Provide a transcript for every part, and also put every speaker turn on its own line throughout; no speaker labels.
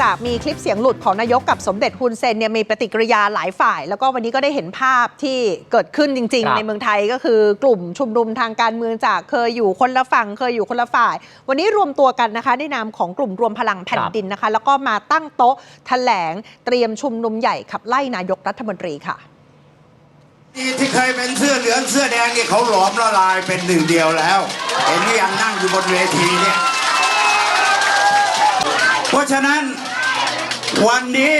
จากมีคลิปเสียงหลุดของนายกกับสมเด็จฮุนเซนเนี่ยมีปฏิกิริยาหลายฝ่าย แล้วก็วันนี้ก็ได้เห็นภาพที่เกิดขึ้นจริง
ครั
ๆ
บ
ในเมืองไทยก็คือกลุ่มชุมนุมทางการเมืองจากเคยอยู่คนละฝั่งเคยอยู่คนละฝ่าย วันนี้รวมตัวกันนะคะในนามของกลุ่มรวมพลังแผ่นดินนะคะ แล้วก็มาตั้งโต๊ะแถลงเตรียมชุมนุมใหญ่ขับไล่นายกรัฐมนตรีค่ะ
ที่เคยเป็นเสื้อเหลืองเสื้อแดงนี่เขาหลอมละลายเป็นหนึ่งเดียวแล้ว เห็นที่ยังนั่งอยู่บนเวทีเนี่ย เพราะฉะนั้นวันนี้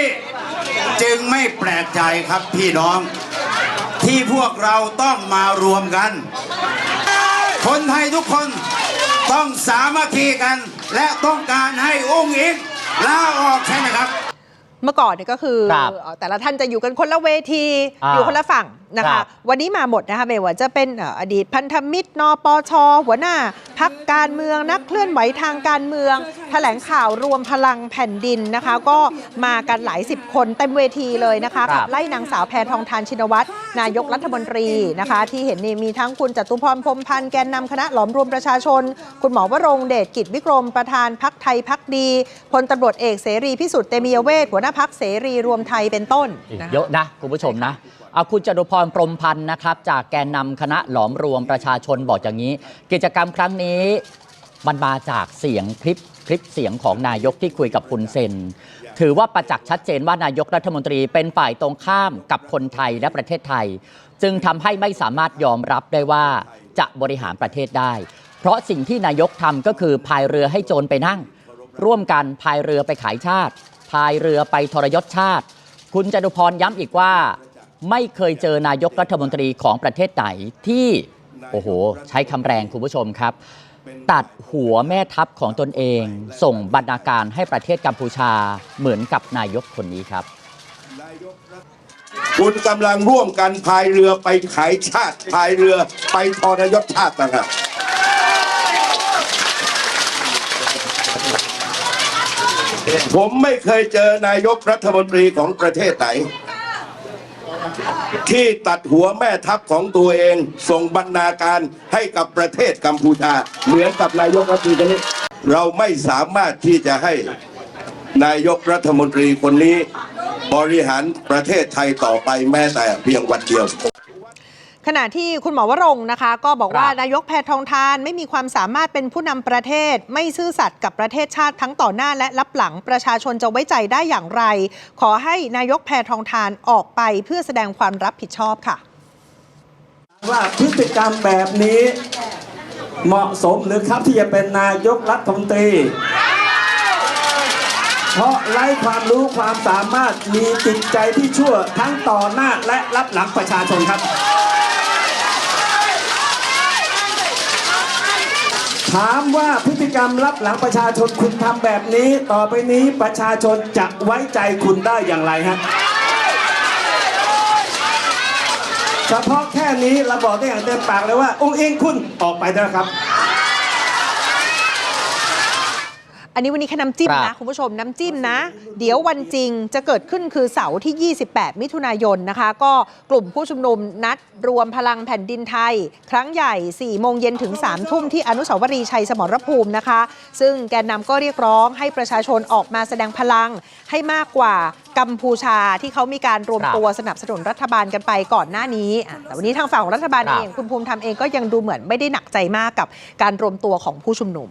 จึงไม่แปลกใจครับพี่น้อง ที่พวกเราต้องมารวมกัน คนไทยทุกคนต้องสามัคคีกัน และต้องการให้องค์อิงลาออกใช่ไหมครับ
เมื่อก่อนเนี่ยก็คือ
ครับ
เอ่อแต่ละท่านจะอยู่กันคนละเวที
อ่า
อยู่คนละฝั่งนะ
ครั
คะ
บ
วันนี้มาหมดนะคะไม่ว่าจะเป็นเอ่ออดีตพันธมิตรนปชหัวหน้า พักการเมืองนักเคลื่อนไหวทางการเมือง แถลงข่าวรวมพลังแผ่นดินนะคะ ก็มากันหลายสิบคนเต็มเวทีเลยนะคะ
ครับ
ขับไล่นางสาวแพทองทานชินวัตรนายกรัฐมนตรีนะคะ ที่เห็นนี่มีทั้งคุณจตุพรพรหมพันธ์แกนนำคณะหลอมรวมประชาชน คุณหมอวรงค์เดชกิจวิกรมประธานพักไทยพักดีพลตำรวจเอกเสรีพิสุทธิ์เตมียเวทหัวหน้าพักเสรีรวมไทยเป็นต้น
อีก
นะคะ
เยอะนะคุณผู้ชมนะ เอาคุณจตุพรพรมพันธ์นะครับ จากแกนนำคณะหลอมรวมประชาชนบอกอย่างนี้ กิจกรรมครั้งนี้มันมาจากเสียงคลิปคลิปเสียงของนายกที่คุยกับคุณเซน ถือว่าประจักษ์ชัดเจนว่านายกรัฐมนตรีเป็นฝ่ายตรงข้ามกับคนไทยและประเทศไทย จึงทำให้ไม่สามารถยอมรับได้ว่าจะบริหารประเทศได้ เพราะสิ่งที่นายกทำก็คือพายเรือให้โจรไปนั่ง ร่วมกันพายเรือไปขายชาติพายเรือไปทรยศชาติ คุณจตุพรย้ำอีกว่า ไม่เคยเจอนายกรัฐมนตรีของประเทศไหนที่ โอ้โห ใช้คำแรงคุณผู้ชมครับ ตัดหัวแม่ทัพของตนเอง ส่งบรรณาการให้ประเทศกัมพูชาเหมือนกับนายกคนนี้ครับ
คุณกำลังร่วมกันพายเรือไปขายชาติพายเรือไปทรยศชาตินะครับผมไม่เคยเจอนายกรัฐมนตรีของประเทศไหน ที่ตัดหัวแม่ทัพของตัวเอง ส่งบรรณาการให้กับประเทศกัมพูชา เหมือนกับนายกรัฐมนตรีคนนี้เราไม่สามารถที่จะให้นายกรัฐมนตรีคนนี้ บริหารประเทศไทยต่อไปแม้แต่เพียงวันเดียว
ขณะที่คุณหมอวรงค์นะคะ ก็บอกว่า
ครับ
นายกแพทองทานไม่มีความสามารถเป็นผู้นำประเทศ ไม่ซื่อสัตย์กับประเทศชาติทั้งต่อหน้าและรับหลังประชาชนจะไว้ใจได้อย่างไร ขอให้นายกแพทองทานออกไปเพื่อแสดงความรับผิดชอบค่ะ
ว่าพฤติกรรมแบบนี้เหมาะสมหรือครับที่จะเป็นนายกรัฐมนตรีเพราะไร้ความรู้ความสามารถมีจิตใจที่ชั่วทั้งต่อหน้าและรับหลังประชาชนครับ ถามว่าพฤติกรรมรับหลังประชาชนคุณทำแบบนี้ ต่อไปนี้ประชาชนจะไว้ใจคุณได้อย่างไรฮะเฉพาะแค่นี้เราบอกได้อย่างเต็มปากเลยว่าองค์เองคุณออกไปเถอะครับ
อันนี้วันนี้แค่น้ำจิ้ม
ครั
นะ
บ
คุณผู้ชมน้ำจิ้มนะ เดี๋ยววันจริงจะเกิดขึ้นคือเสาร์ที่ 28 มิถุนายนนะคะ ก็กลุ่มผู้ชุมนุมนัดรวมพลังแผ่นดินไทย ครั้งใหญ่ 4 โมงเย็นถึง 3 ทุ่มที่อนุสาวรีย์ชัยสมรภูมินะคะ ซึ่งแกนนำก็เรียกร้องให้ประชาชนออกมาแสดงพลังให้มากกว่ากัมพูชาที่เขามีการรวม
ครับ
ตัวสนับสนุนรัฐบาลกันไปก่อนหน้านี้อะแต่วันนี้ทางฝั่งของรัฐบาล
ครับ
เอง คุณภูมิธรรมเองก็ยังดูเหมือนไม่ได้หนักใจมากกับการรวมตัวของผู้ชุมนุม